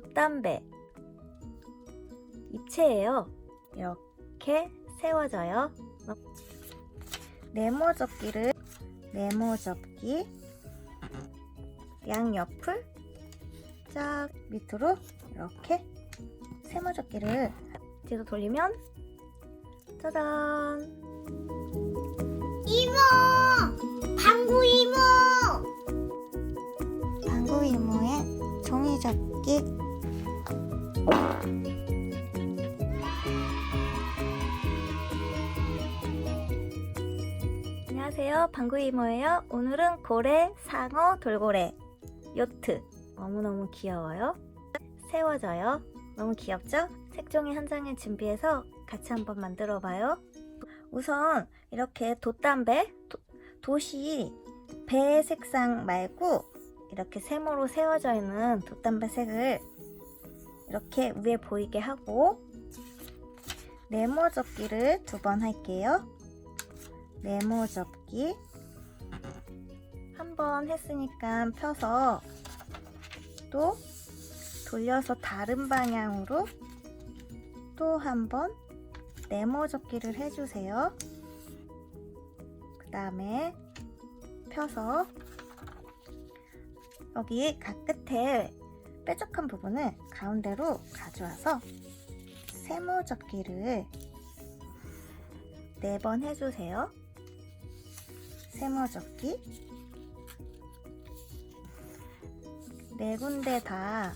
돛담배 입체예요. 이렇게 세워져요. 네모 접기를 네모 접기 양옆을 쫙 밑으로 이렇게 세모 접기를 뒤로 돌리면 짜잔 이모! 안녕하세요. 방구 이모예요. 오늘은 고래, 상어, 돌고래, 요트. 너무너무 귀여워요. 세워져요. 너무 귀엽죠? 색종이 한 장을 준비해서 같이 한번 만들어 봐요. 우선 이렇게 돛담배 도, 돛이 배 색상 말고 이렇게 세모로 세워져 있는 돛담배 색을 이렇게 위에 보이게 하고 네모 접기를 두 번 할게요. 네모 접기 한 번 했으니까 펴서 또 돌려서 다른 방향으로 또 한 번 네모 접기를 해주세요. 그 다음에 펴서 여기 각 끝에 뾰족한 부분을 가운데로 가져와서 세모 접기를 네번 해주세요. 세모 접기 네 군데 다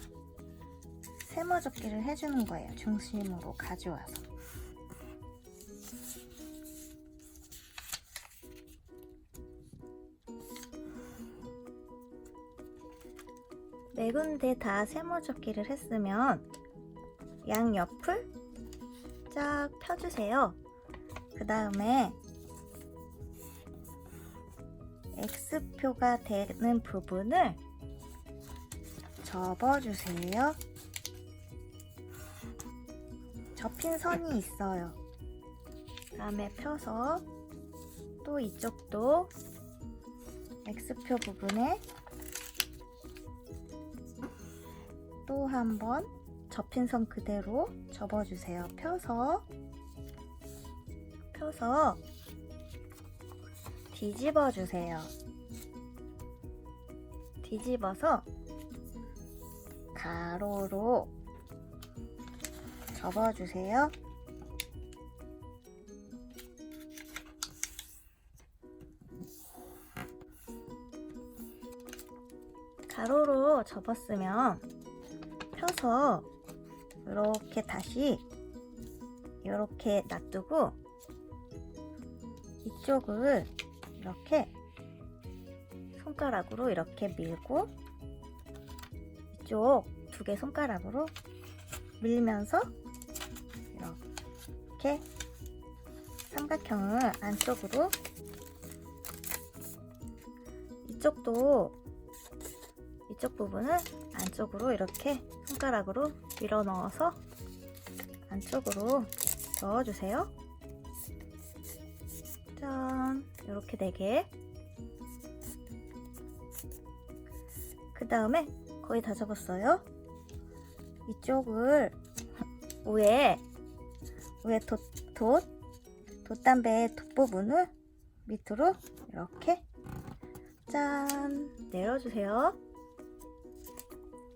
세모 접기를 해주는 거예요. 중심으로 가져와서. 네 군데 다 세모 접기를 했으면 양옆을 쫙 펴주세요. 그 다음에 X표가 되는 부분을 접어주세요. 접힌 선이 있어요. 다음에 펴서 또 이쪽도 X표 부분에 또 한 번 접힌 선 그대로 접어주세요. 펴서 펴서 뒤집어 주세요. 뒤집어서 가로로 접어주세요. 가로로 접었으면 펴서 이렇게 다시 이렇게 놔두고 이쪽을 이렇게 손가락으로 이렇게 밀고 이쪽 두 개 손가락으로 밀면서 이렇게 삼각형을 안쪽으로 이쪽도 이쪽 부분을 안쪽으로 이렇게 손가락으로 밀어 넣어서 안쪽으로 넣어주세요. 짠! 이렇게 4개. 그 다음에 거의 다 접었어요. 이쪽을 위에, 위에 돛, 돛, 돛담배의 뒷부분을 밑으로 이렇게 짠! 내려주세요.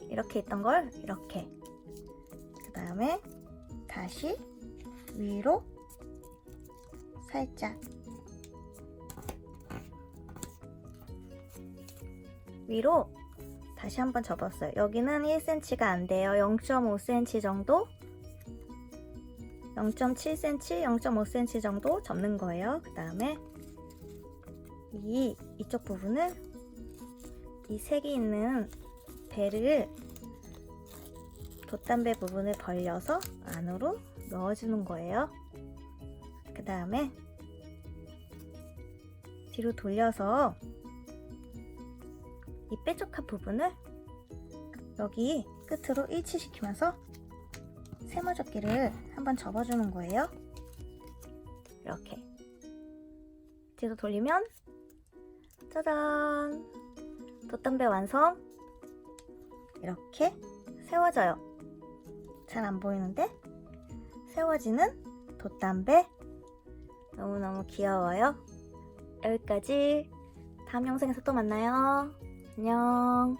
이렇게 있던 걸 이렇게. 그 다음에 다시 위로 살짝 위로 다시 한번 접었어요. 여기는 1cm가 안 돼요. 0.5cm 정도 0.7cm, 0.5cm 정도 접는 거예요. 그 다음에 이 이쪽 부분을 이 색이 있는 배를 돛담배 부분을 벌려서 안으로 넣어주는 거예요. 그 다음에 뒤로 돌려서 이 뾰족한 부분을 여기 끝으로 일치시키면서 세모접기를 한번 접어주는 거예요. 이렇게 뒤로 돌리면 짜잔 돛담배 완성 이렇게 세워져요. 잘 안 보이는데? 세워지는 돛담배. 너무너무 귀여워요. 여기까지. 다음 영상에서 또 만나요. 안녕.